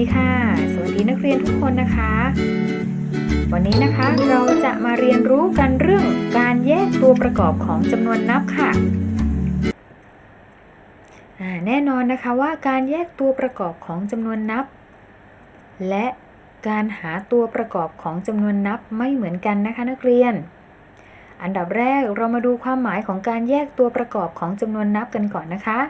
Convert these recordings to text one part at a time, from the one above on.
ดีค่ะ สวัสดีนักเรียนทุกคนนะคะ วันนี้นะคะเราจะมาเรียนรู้กันเรื่องการแยกตัวประกอบของจำนวนนับค่ะ แน่นอนนะคะว่าการแยกตัวประกอบของจำนวนนับ และการหาตัวประกอบของจำนวนนับไม่เหมือนกันนะคะนักเรียน อันดับแรกเรามาดูความหมายของการแยกตัวประกอบของจำนวนนับกันก่อนนะคะ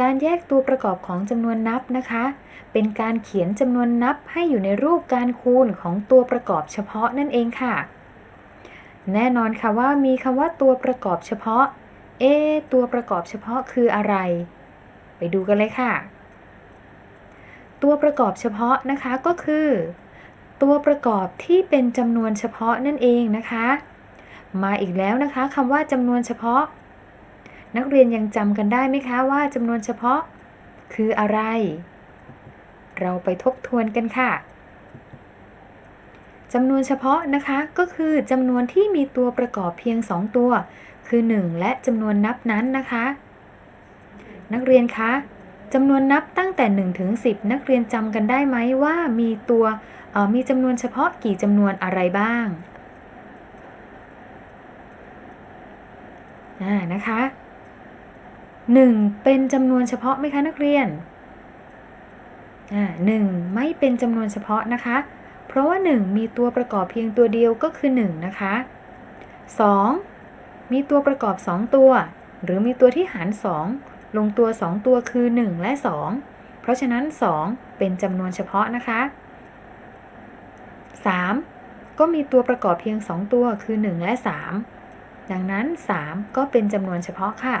การแยกตัวประกอบของจำนวนนับนะคะ เป็นการเขียนจำนวนนับให้อยู่ในรูปการคูณของตัวประกอบเฉพาะนั่นเองค่ะ แน่นอนค่ะว่ามีคำว่าตัวประกอบเฉพาะ เอ ตัวประกอบเฉพาะคืออะไร ไปดูกันเลยค่ะ ตัวประกอบเฉพาะนะคะก็คือ ตัวประกอบที่เป็นจำนวนเฉพาะนั่นเองนะคะ มาอีกแล้วนะคะคำว่าจำนวนเฉพาะ นักเรียนยังจำกันได้ไหมคะว่าจำนวนเฉพาะคืออะไร เราไปทบทวนกันค่ะจำนวนเฉพาะนะคะก็คือจำนวนที่มีตัวประกอบเพียง 2 ตัว คือ 1 และจำนวนนับนั้นนะคะ นักเรียนคะจำนวนนับตั้งแต่1ถึง10 นักเรียนจำกันได้ไหมว่ามีตัวมีจำนวนเฉพาะกี่จำนวนอะไรบ้างอ่านะคะ 1 เป็นจำนวนเฉพาะไหมคะนักเรียนอ่าหนึ่งไม่เป็นจำนวนเฉพาะนะคะ เพราะว่า 1 มีตัวประกอบเพียงตัวเดียวก็คือ 1 นะคะ 2. มีตัวประกอบ 2 ตัว หรือมีตัวที่หาร 2 ลงตัว 2 ตัวคือ 1 และ 2 เพราะฉะนั้น 2 เป็นจำนวนเฉพาะนะคะ 3. ก็มีตัวประกอบเพียง 2 ตัวคือ 1 และ 3 ดังนั้น 3 ก็เป็นจำนวนเฉพาะค่ะ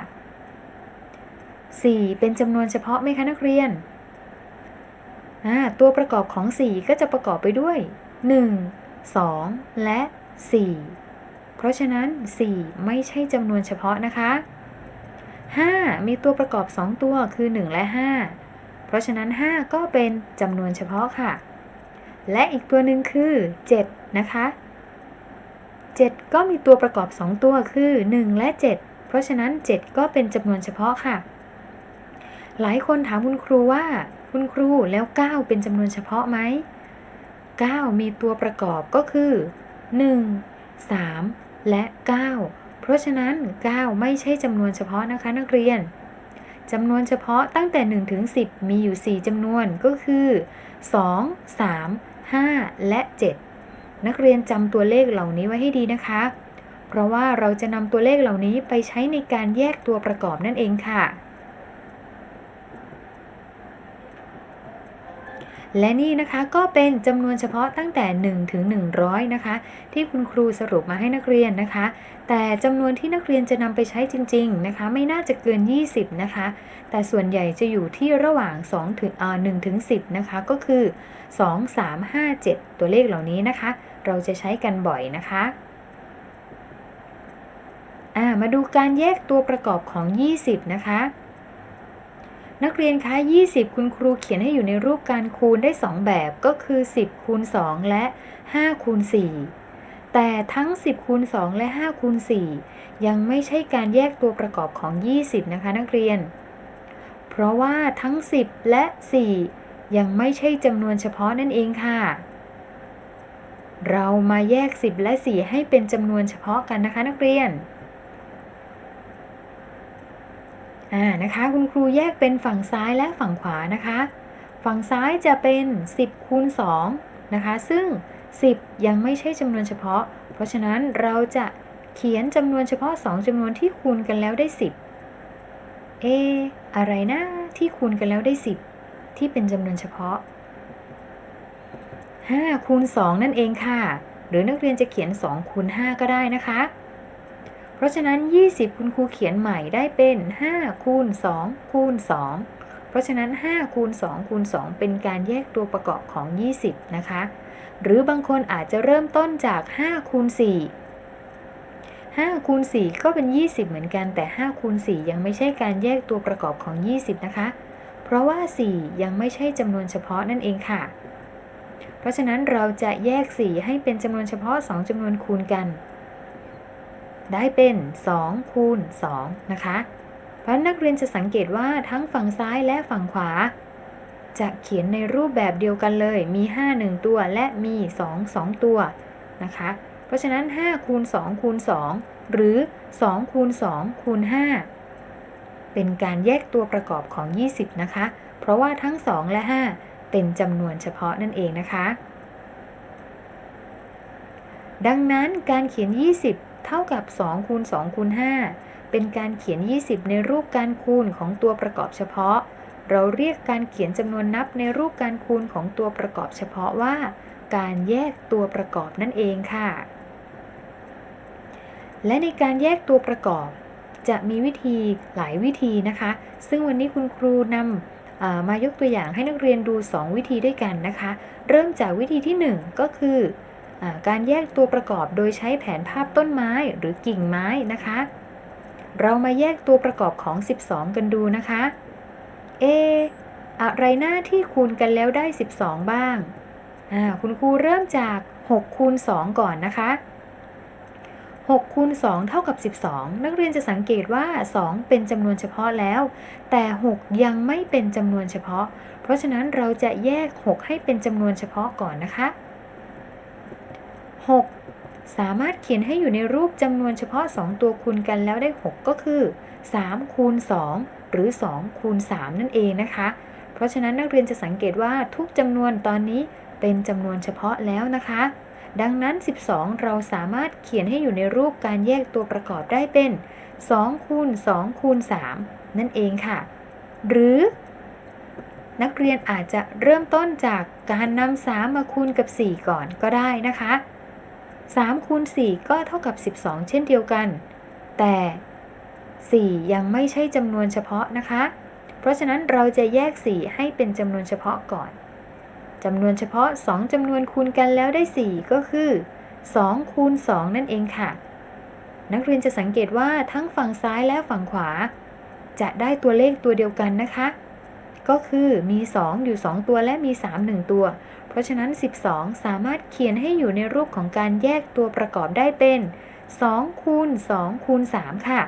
4 เป็นจำนวนเฉพาะไหมคะนักเรียน ตัวประกอบของ 4 ก็จะประกอบไปด้วย 1 2 และ 4 เพราะฉะนั้น 4 ไม่ใช่จำนวนเฉพาะนะคะ 5 มีตัวประกอบ 2 ตัวคือ 1 และ 5 เพราะฉะนั้น 5 ก็เป็นจำนวนเฉพาะค่ะ และอีกตัวหนึ่งคือ 7 นะคะ 7 ก็มีตัวประกอบ 2 ตัวคือ 1 และ 7 เพราะฉะนั้น 7 ก็เป็นจำนวนเฉพาะค่ะ หลายคนถามคุณครูว่า คุณครูแล้ว 9 เป็นจำนวนเฉพาะไหม 9 มีตัวประกอบก็คือ 1 3 และ 9 เพราะฉะนั้น 9 ไม่ใช่จำนวนเฉพาะนะคะนักเรียนจำนวนเฉพาะตั้งแต่1ถึง10 มีอยู่ 4จำนวนก็คือ 2 3 5 และ 7 นักเรียนจำตัวเลขเหล่านี้ไว้ให้ดีนะคะ เพราะว่าเราจะนำตัวเลขเหล่านี้ไปใช้ในการแยกตัวประกอบนั่นเองค่ะ และนี่นะคะก็เป็นจำนวนเฉพาะตั้งแต่ 1 ถึง 100 นะคะ ที่คุณครูสรุปมาให้นักเรียนนะคะ แต่จำนวนที่นักเรียนจะนำไปใช้จริง ๆนะคะ ไม่น่าจะเกิน 20 นะคะ แต่ส่วนใหญ่จะอยู่ที่ระหว่าง2ถึงอ่า1ถึง 10 นะคะ ก็คือ 2 3 5 7 ตัวเลขเหล่านี้นะคะ เราจะใช้กันบ่อยนะคะมาดูการแยกตัวประกอบของ 20 นะคะ นักเรียนคะ20 คุณครูเขียนให้อยู่ในรูปการคูณได้ 2 แบบก็คือ 10 คูณ 2 และ 5 คูณ 4 แต่ทั้ง 10 คูณ 2 และ 5 คูณ 4 ยังไม่ใช่การแยกตัวประกอบของ 20 นะคะนักเรียน เพราะว่าทั้ง 10 และ 4 ยังไม่ใช่จำนวนเฉพาะนั่นเองค่ะ เรามาแยก 10 และ 4 ให้เป็นจำนวนเฉพาะกันนะคะนักเรียน อ่านะคะคุณครูแยกเป็นฝั่งซ้ายและฝั่งขวานะคะ ฝั่งซ้ายจะเป็น 10คูณ2นะคะ ซึ่ง 10 ยังไม่ใช่จำนวนเฉพาะ เพราะฉะนั้นเราจะเขียนจำนวนเฉพาะ 2จำนวนที่คูณกันแล้วได้ 10 เอ อะไรนะที่คูณกันแล้วได้ 10 ที่เป็นจำนวนเฉพาะ 5คูณ2นั่นเองค่ะ หรือนักเรียนจะเขียน 2คูณ5ก็ได้นะคะ เพราะฉะนั้น 20 คุณครูเขียนใหม่ได้เป็น 5 คูณ 2 คูณ 2 เพราะฉะนั้น 5 คูณ 2 คูณ 2 เป็นการแยกตัวประกอบของ 20 นะคะ หรือบางคนอาจจะเริ่มต้นจาก 5 คูณ 4 5คูณ4ก็เป็น 20 เหมือนกันแต่ 5 คูณ 4 ยังไม่ใช่การแยกตัวประกอบของ 20 นะคะ เพราะว่า 4 ยังไม่ใช่จำนวนเฉพาะนั่นเองค่ะ เพราะฉะนั้นเราจะแยก 4 ให้เป็นจำนวนเฉพาะ 2จำนวนคูณกัน ได้เป็น 2 คูณ 2 นะคะ เพราะนักเรียนจะสังเกตว่าทั้งฝั่งซ้ายและฝั่งขวา จะเขียนในรูปแบบเดียวกันเลย มี 5 1 ตัวและมี 2 2 ตัวนะคะ เพราะฉะนั้น 5 คูณ 2 คูณ 2 หรือ 2 คูณ 2 คูณ 5 เป็นการแยกตัวประกอบของ 20 นะคะ เพราะว่าทั้ง 2 และ 5 เป็นจำนวนเฉพาะนั่นเองนะคะดังนั้นการเขียน 20 เท่ากับ2คูณ2คูณ5เป็นการเขียน 20 ในรูปการคูณของตัวประกอบเฉพาะ เราเรียกการเขียนจำนวนนับในรูปการคูณของตัวประกอบเฉพาะว่า การแยกตัวประกอบนั่นเองค่ะ และในการแยกตัวประกอบ จะมีวิธีหลายวิธีนะคะ ซึ่งวันนี้คุณครูนำเอ่อมายกตัวอย่างให้นักเรียนดู 2 วิธีด้วยกันนะคะ เริ่มจากวิธีที่ 1 ก็คือ การแยกตัวประกอบโดยใช้แผนภาพต้นไม้หรือกิ่งไม้นะคะ เรามาแยกตัวประกอบของ 12 กันดูนะคะ เอ อะไรหน้าที่คูณกันแล้วได้ 12 บ้างาคุณครูเริ่มจาก6คูณ2ก่อนนะคะ6คูณ2เท่ากับ 12 นักเรียนจะสังเกตว่า 2 เป็นจำนวนเฉพาะแล้ว แต่ 6 ยังไม่เป็นจำนวนเฉพาะ เพราะฉะนั้นเราจะแยก 6 ให้เป็นจำนวนเฉพาะก่อนนะคะ 6 สามารถเขียนให้อยู่ในรูปจำนวนเฉพาะ 2 ตัวคูณกันแล้วได้ 6 ก็คือ3คูณ2หรือ2คูณ3นั่นเองนะคะ เพราะฉะนั้นนักเรียนจะสังเกตว่าทุกจำนวนตอนนี้เป็นจำนวนเฉพาะแล้วนะคะ ดังนั้น 12 เราสามารถเขียนให้อยู่ในรูปการแยกตัวประกอบได้เป็น2คูณ2คูณ3นั่นเองค่ะ หรือนักเรียนอาจจะเริ่มต้นจากการนำ3มาคูณกับ 4 ก่อนก็ได้นะคะ 3คูณ4ก็เท่ากับ 12 เช่นเดียวกัน แต่ 4 ยังไม่ใช่จำนวนเฉพาะนะคะ เพราะฉะนั้นเราจะแยก 4 ให้เป็นจำนวนเฉพาะก่อนจำนวนเฉพาะ 2จำนวนคูณกันแล้วได้ 4 ก็คือ 2 คูณ 2 นั่นเองค่ะ นักเรียนจะสังเกตว่าทั้งฝั่งซ้ายและฝั่งขวา จะได้ตัวเลขตัวเดียวกันนะคะ ก็คือมี 2 อยู่ 2 ตัวและมี 3 1 ตัว เพราะฉะนั้น 12 สามารถเขียนให้อยู่ในรูปของการแยกตัวประกอบได้เป็น2คูณ2คูณ3ค่ะ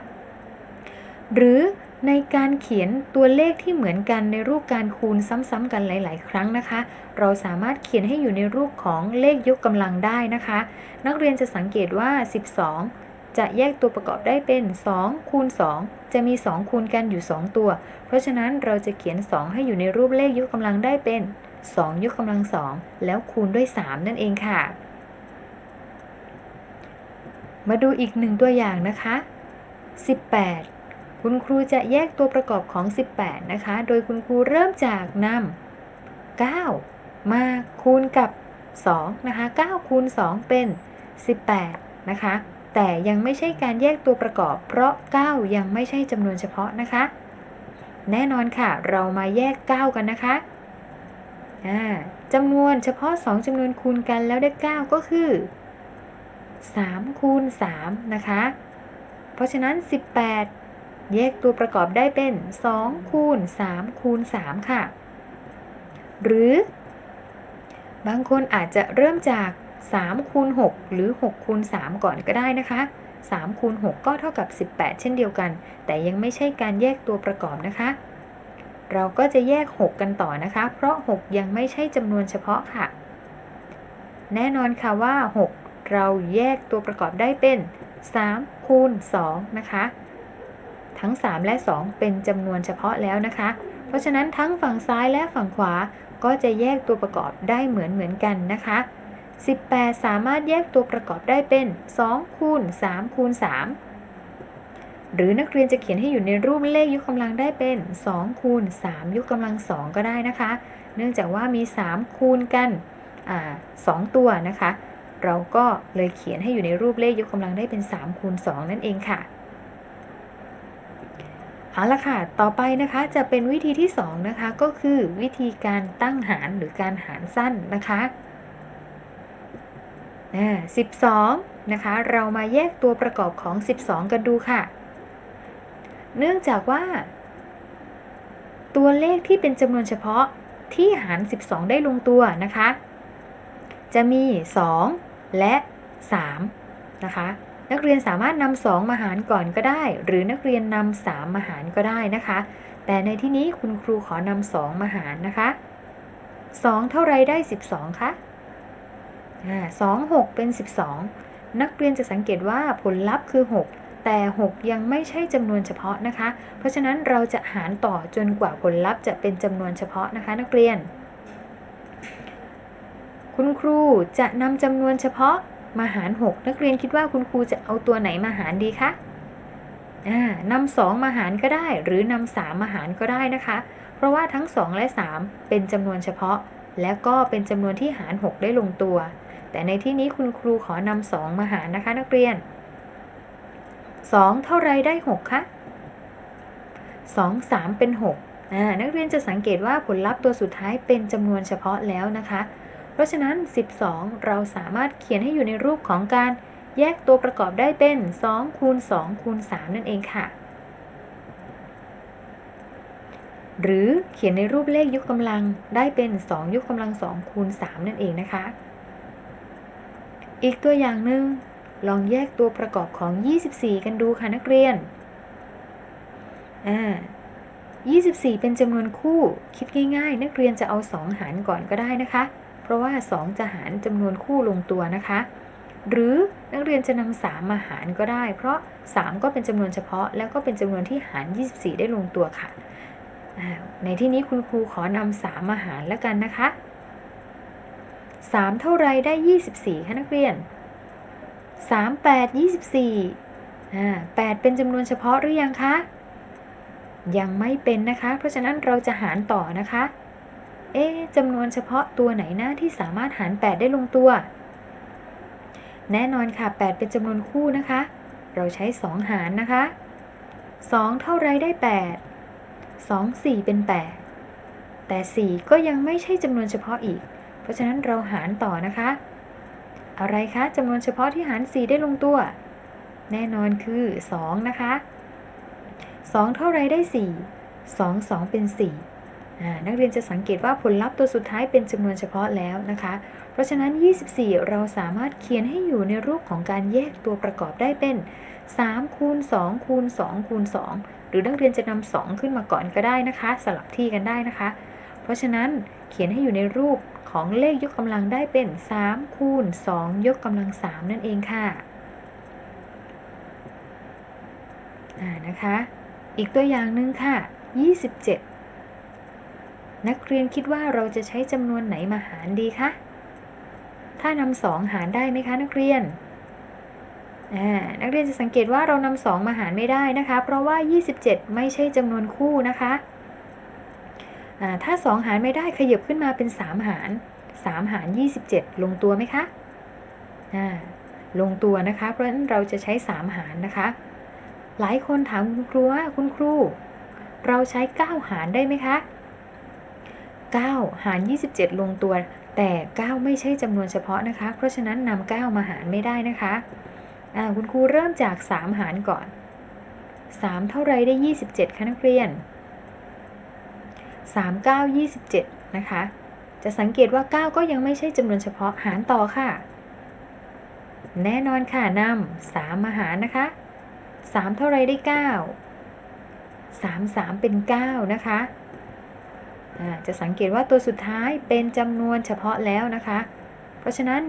หรือในการเขียนตัวเลขที่เหมือนกันในรูปการคูณซ้ำๆกันหลาย ๆ ครั้งนะคะ เราสามารถเขียนให้อยู่ในรูปของเลขยกกำลังได้นะคะ นักเรียนจะสังเกตว่า 12 จะแยกตัวประกอบได้เป็น 2 คูณ 2 จะมี 2 คูณกันอยู่ 2 ตัว เพราะฉะนั้นเราจะเขียน 2 ให้อยู่ในรูปเลขยกกำลังได้เป็น 2 ยกกำลัง 2 แล้วคูณด้วย 3 นั่นเองค่ะ มาดูอีกหนึ่งตัวอย่างนะคะ 18 คุณครูจะแยกตัวประกอบของ 18 นะคะ โดยคุณครูเริ่มจากนำ9 มาคูณกับ 2 นะคะ 9 คูณ 2 เป็น 18 นะคะ แต่ยังไม่ใช่การแยกตัวประกอบ เพราะ 9 ยังไม่ใช่จำนวนเฉพาะนะคะ แน่นอนค่ะ เรามาแยก 9 กันนะคะจำนวนเฉพาะ 2จำนวนคูณกันแล้วได้ 9 ก็คือ 3 คูณ 3 นะคะ เพราะฉะนั้น 18 แยกตัวประกอบได้เป็น 2 คูณ 3 คูณ 3 ค่ะ หรือบางคนอาจจะเริ่มจาก 3คูณ6หรือ6คูณ3ก่อนก็ได้นะคะ3คูณ6ก็เท่ากับ 18 เช่นเดียวกัน แต่ยังไม่ใช่การแยกตัวประกอบนะคะ เราก็จะแยก 6 กันต่อนะคะ เพราะ 6 ยังไม่ใช่จำนวนเฉพาะค่ะ แน่นอนค่ะว่า 6 เราแยกตัวประกอบได้เป็น 3 คูณ 2 นะคะ ทั้ง 3 และ 2 เป็นจำนวนเฉพาะแล้วนะคะ เพราะฉะนั้นทั้งฝั่งซ้ายและฝั่งขวาก็จะแยกตัวประกอบได้เหมือนเหมือนกันนะคะ 18 สามารถแยกตัวประกอบได้เป็น 2 คูณ 3 คูณ 3 หรือนักเรียนจะเขียนให้อยู่ในรูปเลขยกกำลังได้เป็น 2 คูณ 3 ยกกำลัง 2 ก็ได้นะคะ เนื่องจากว่ามี 3 คูณกันสองตัวนะคะ เราก็เลยเขียนให้อยู่ในรูปเลขยกกำลังได้เป็น 3 คูณ 2 นั่นเองค่ะเอาละค่ะ ต่อไปนะคะจะเป็นวิธีที่ 2 นะคะ ก็คือวิธีการตั้งหารหรือการหารสั้นนะคะ 12นะคะ เรามาแยกตัวประกอบของ 12 กันดูค่ะ เนื่องจากว่า ตัวเลขที่เป็นจำนวนเฉพาะที่หาร 12 ได้ลงตัวนะคะ จะมี 2 และ 3 นะคะ นักเรียนสามารถนำ2มาหารก่อนก็ได้ หรือนักเรียนนำ3มาหารก็ได้นะคะ แต่ในที่นี้คุณครูขอนำ2มาหารนะคะ 2 เท่าไรได้ 12คะ สอ่า2 6เป็น12นักเรียนจะสังเกตว่าผลลัพธ์คือ 6 แต่ 6 ยังไม่ใช่จำนวนเฉพาะนะคะ เพราะฉะนั้นเราจะหารต่อจนกว่าผลลัพธ์จะเป็นจำนวนเฉพาะนะคะนักเรียน คุณครูจะนำจำนวนเฉพาะมาหาร 6 นักเรียนคิดว่าคุณครูจะเอาตัวไหนมาหารดีคะนำสองมาหารก็ได้ หรือนำสามมาหารก็ได้นะคะ เพราะว่าทั้ง 2 และ 3 เป็นจำนวนเฉพาะ และก็เป็นจำนวนที่หาร 6 ได้ลงตัว แต่ในที่นี้คุณครูขอนำสองมาหารนะคะนักเรียน 2 เท่าไรได้ 6 คะ2 3 เป็น6อ่านักเรียนจะสังเกตว่าผลลัพธ์ตัวสุดท้ายเป็นจำนวนเฉพาะแล้วนะคะ เพราะฉะนั้น 12 เราสามารถเขียนให้อยู่ในรูปของการแยกตัวประกอบได้เป็น2คูณ2คูณ3นั่นเองค่ะ หรือเขียนในรูปเลขยกกำลังได้เป็น 2 ยกกำลัง2คูณ3นั่นเองนะคะ อีกตัวอย่างหนึ่งลองแยกตัวประกอบของ 24 กันดูค่ะนักเรียน อ่า 24 เป็นจำนวนคู่คิดง่าย ๆ นักเรียนจะเอา 2 หารก่อนก็ได้นะคะ เพราะว่า 2 จะหารจำนวนคู่ลงตัวนะคะ หรือนักเรียนจะนำ3มาหารก็ได้ เพราะ 3 ก็เป็นจำนวนเฉพาะ แล้วก็เป็นจำนวนที่หาร 24 ได้ลงตัวค่ะ ในที่นี้คุณครูขอนำ3มาหารแล้วกันนะคะ 3 เท่าไรได้ 24คะนักเรียน 3 8 24อ่า8เป็นจำนวนเฉพาะหรือยังคะ ยังไม่เป็นนะคะ เพราะฉะนั้นเราจะหารต่อนะคะ เอ๊จำนวนเฉพาะตัวไหนนะที่สามารถหาร 8 ได้ลงตัว แน่นอนค่ะ 8 เป็นจำนวนคู่นะคะ เราใช้ 2 หารนะคะ 2 เท่าไรได้ 8 2 4 เป็น 8 แต่ 4 ก็ยังไม่ใช่จำนวนเฉพาะอีก ราะฉะนั้นเราหารต่อนะคะ อะไรคะจำนวนเฉพาะที่หาร 4 ได้ลงตัว แน่นอนคือ 2 นะคะ 2 เท่าไรได้ 4 2 2 เป็น4อ่นักเรียนจะสังเกตว่าผลลัพธ์ตัวสุดท้ายเป็นจำนวนเฉพาะแล้วนะคะ เพราะฉะนั้น 24 เราสามารถเขียนให้อยู่ในรูปของการแยกตัวประกอบได้เป็น3คูณ2คูณ2คูณ2หรือนักเรียนจะนำ2ขึ้นมาก่อนก็ได้นะคะ สลับที่กันได้นะคะ เพราะฉะนั้นเขียนให้อยู่ในรูป ของเลขยกกำลังได้เป็น 3 คูณ 2 ยกกำลัง 3 นั่นเองค่ะอ่านะคะ อีกตัวอย่างหนึ่งค่ะ 27 นักเรียนคิดว่าเราจะใช้จำนวนไหนมาหารดีคะ ถ้านำสองหารได้ไหมคะ นักเรียนอ่านักเรียนจะสังเกตว่าเรานำสองมาหารไม่ได้นะคะ เพราะว่า 27 ไม่ใช่จำนวนคู่นะคะ ถ้า 2 หารไม่ได้ขยับขึ้นมาเป็น 3 หาร 3 หาร 27 ลงตัวไหมคะลงตัวนะคะ เพราะฉะนั้นเราจะใช้ 3 หารนะคะ หลายคนถามคุณครูว่าคุณครู เราใช้ 9 หารได้ไหมคะ 9 หาร 27 ลงตัว แต่ 9 ไม่ใช่จำนวนเฉพาะนะคะ เพราะฉะนั้นนำ9มาหารไม่ได้นะคะคุณครูเริ่มจาก 3 หารก่อน 3 เท่าไรได้ 27คะนักเรียน 3 9 27 นะคะ จะสังเกตว่า 9 ก็ยังไม่ใช่จำนวนเฉพาะหารต่อค่ะ แน่นอนค่ะนำ3มาหารนะคะ 3 เท่าไรได้ 9 3 3 เป็น 9 นะคะจะสังเกตว่าตัวสุดท้ายเป็นจำนวนเฉพาะแล้วนะคะ เพราะฉะนั้น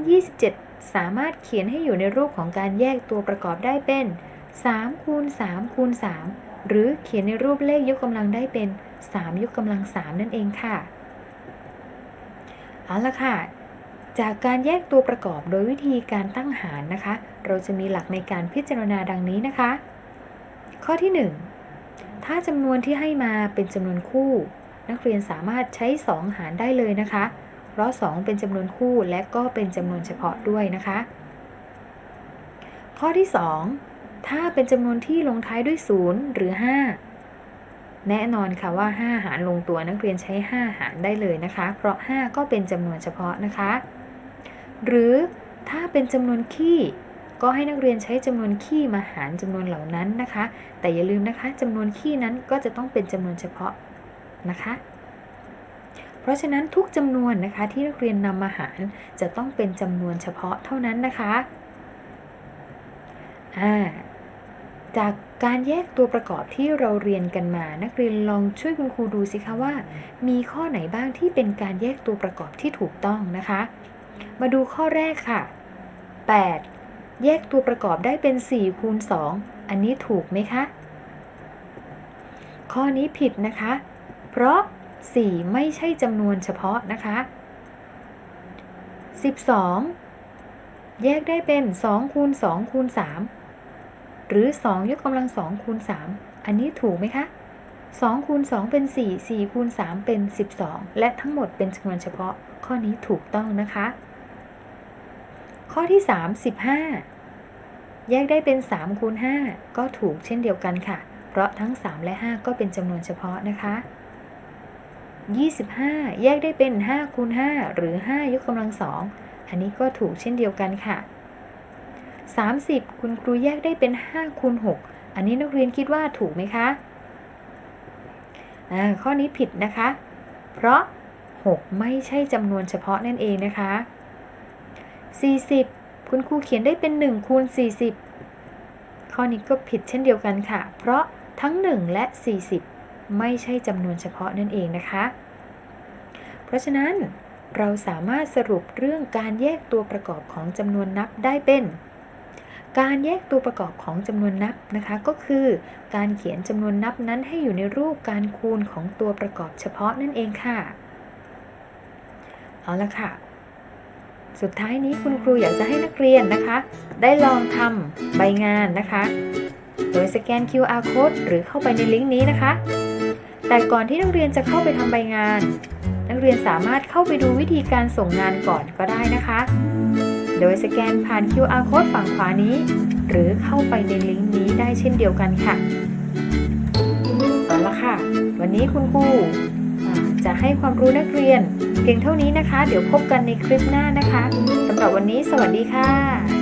27 สามารถเขียนให้อยู่ในรูปของการแยกตัวประกอบได้เป็น3คูณ3คูณ3หรือเขียนในรูปเลขยกกำลังได้เป็น3 ยกกำลัง 3 นั่นเองค่ะ เอาละค่ะ จากการแยกตัวประกอบโดยวิธีการตั้งหารนะคะ เราจะมีหลักในการพิจารณาดังนี้นะคะ ข้อที่ 1 ถ้าจำนวนที่ให้มาเป็นจำนวนคู่ นักเรียนสามารถใช้ 2 หารได้เลยนะคะ เพราะ 2 เป็นจำนวนคู่และก็เป็นจำนวนเฉพาะด้วยนะคะ ข้อที่ 2 ถ้าเป็นจำนวนที่ลงท้ายด้วย 0 หรือ 5 แน่นอนค่ะว่า 5 หารลงตัวนักเรียนใช้ 5 หารได้เลยนะคะ เพราะ 5 ก็เป็นจำนวนเฉพาะนะคะ หรือถ้าเป็นจำนวนคี่ก็ให้นักเรียนใช้จำนวนคี่มาหารจำนวนเหล่านั้นนะคะ แต่อย่าลืมนะคะจำนวนคี่นั้นก็จะต้องเป็นจำนวนเฉพาะนะคะ เพราะฉะนั้นทุกจำนวนนะคะที่นักเรียนนำมาหารจะต้องเป็นจำนวนเฉพาะเท่านั้นนะคะ อ่า จากการแยกตัวประกอบที่เราเรียนกันมา นักเรียนลองช่วยคุณครูดูสิคะว่า มีข้อไหนบ้างที่เป็นการแยกตัวประกอบที่ถูกต้องนะคะ มาดูข้อแรกค่ะ 8 แยกตัวประกอบได้เป็น 4 คูณ 2 อันนี้ถูกไหมคะ ข้อนี้ผิดนะคะ เพราะ 4 ไม่ใช่จำนวนเฉพาะนะคะ 12 แยกได้เป็น 2 คูณ 2 คูณ 3 หรือ 2 ยกกำลัง2คูณ 3 อันนี้ถูกไหมคะ2คูณ2เป็น 4 4คูณ3เป็น 12 และทั้งหมดเป็นจำนวนเฉพาะ ข้อนี้ถูกต้องนะคะ ข้อที่ 3 15 แยกได้เป็น 3คูณ5ก็ถูกเช่นเดียวกันค่ะ เพราะทั้ง 3 และ 5 ก็เป็นจำนวนเฉพาะนะคะ 25 แยกได้เป็น5คูณ5หรือ 5 ยกกำลังสองอันนี้ก็ถูกเช่นเดียวกันค่ะ 30 คุณครูแยกได้เป็น 5 คูณ 6 อันนี้นักเรียนคิดว่าถูกไหมคะข้อนี้ผิดนะคะ เพราะ 6 ไม่ใช่จำนวนเฉพาะนั่นเองนะคะ 40 คุณครูเขียนได้เป็น 1 คูณ 40 ข้อนี้ก็ผิดเช่นเดียวกันค่ะ เพราะทั้ง 1 และ 40 ไม่ใช่จำนวนเฉพาะนั่นเองนะคะ เพราะฉะนั้นเราสามารถสรุปเรื่องการแยกตัวประกอบของจำนวนนับได้เป็น การแยกตัวประกอบของจำนวนนับนะคะ ก็คือการเขียนจำนวนนับนั้นให้อยู่ในรูปการคูณของตัวประกอบเฉพาะนั่นเองค่ะ เอาละค่ะ สุดท้ายนี้คุณครูอยากจะให้นักเรียนนะคะ ได้ลองทำใบงานนะคะ โดยสแกน QR code หรือเข้าไปในลิงก์นี้นะคะ แต่ก่อนที่นักเรียนจะเข้าไปทำใบงาน นักเรียนสามารถเข้าไปดูวิธีการส่งงานก่อนก็ได้นะคะ โดยสแกนผ่าน QR code ฝั่งขวานี้ หรือเข้าไปในลิงก์นี้ได้เช่นเดียวกันค่ะเอาละค่ะ วันนี้คุณครูจะให้ความรู้นักเรียน เพียงเท่านี้นะคะ เดี๋ยวพบกันในคลิปหน้านะคะสำหรับวันนี้สวัสดีค่ะ